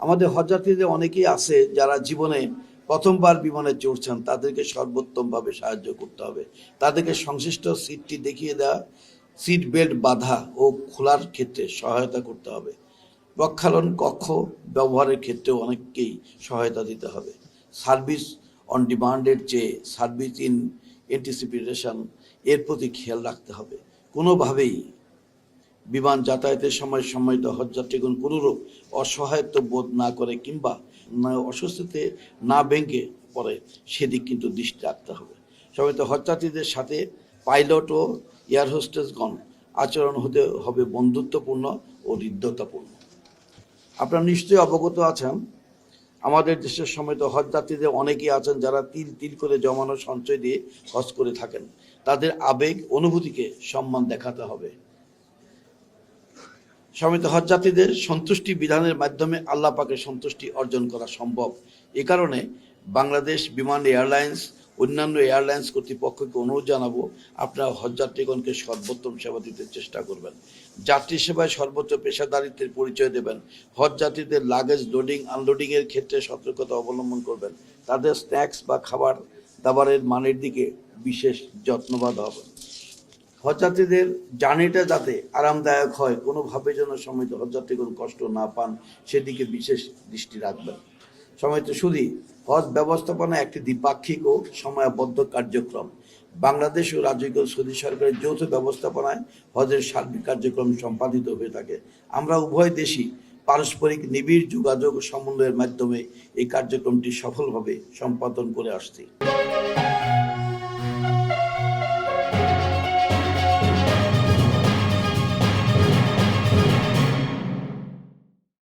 আমাদের হজযাত্রীদের অনেকেই আছে যারা জীবনে প্রথমবার বিমানে চড়ছেন, তাদেরকে সর্বোত্তমভাবে সাহায্য করতে হবে। তাদেরকে সংশ্লিষ্ট সিটটি দেখিয়ে দেওয়া, সিট বেল্ট বাধা ও খোলার ক্ষেত্রে সহায়তা করতে হবে। প্রক্ষালন কক্ষ ব্যবহারের ক্ষেত্রেও অনেককেই সহায়তা দিতে হবে। সার্ভিস অন ডিমান্ডের চেয়ে সার্ভিস ইন এন্টিসিপিটেশন এর প্রতি খেয়াল রাখতে হবে। কোনোভাবেই বিমান যাতায়াতের সময় সম্মিলিত হজযাত্রীগণ কোনোরূপ অসহায়ত্ব বোধ না করে কিংবা অস্বস্তিতে না ভেঙে পড়ে, সেদিক কিন্তু দৃষ্টি রাখতে হবে। সম্মিলিত হজযাত্রীদের সাথে পাইলট ও এয়ার হোস্টেসগণ আচরণ হতে হবে বন্ধুত্বপূর্ণ ও হৃদ্যতাপূর্ণ। আপনারা নিশ্চয়ই অবগত আছেন, আমাদের দেশের সময় তো হজযাত্রীদের অনেকেই আছেন যারা তিল তিল করে জমানো সঞ্চয় দিয়ে হজ করে থাকেন। তাদের আবেগ, অনুভূতিকে সম্মান দেখাতে হবে। সমিত হজযাত্রীদের সন্তুষ্টি বিধানের মাধ্যমে আল্লাহ পাকের সন্তুষ্টি অর্জন করা সম্ভব। এ কারণে বাংলাদেশ বিমান এয়ারলাইন্স, অন্যান্য এয়ারলাইন্স কর্তৃপক্ষকে অনুরোধ জানাব, আপনারা হজযাত্রীগণকে সর্বোত্তম সেবা দিতে চেষ্টা করবেন। যাত্রী সেবায় সর্বোচ্চ পেশাদারিত্বের পরিচয় দেবেন। হজযাত্রীদের লাগেজ লোডিং আনলোডিং এর ক্ষেত্রে সতর্কতা অবলম্বন করবেন। তাদের স্ন্যাক্স বা খাবার দাবারের মানের দিকে বিশেষ যত্নবাদ হবেন। হজযাত্রীদের জার্নিটা যাতে আরামদায়ক হয়, কোনোভাবে যেন সময়তে হজযাত্রী কোনো কষ্ট না পান, সেদিকে বিশেষ দৃষ্টি রাখবেন। সমিত শুধু হজ ব্যবস্থাপনা একটি দ্বিপাক্ষিক ও সময়াবদ্ধ কার্যক্রম। বাংলাদেশ ও রাজ্যগুলো সৌদি সরকারের যৌথ ব্যবস্থাপনায় হজের সার্বিক কার্যক্রম সম্পাদিত হয়ে থাকে। আমরা উভয় দেশই পারস্পরিক নিবিড় যোগাযোগ সমন্বয়ের মাধ্যমে এই কার্যক্রমটি সফলভাবে সম্পাদন করে আসছি।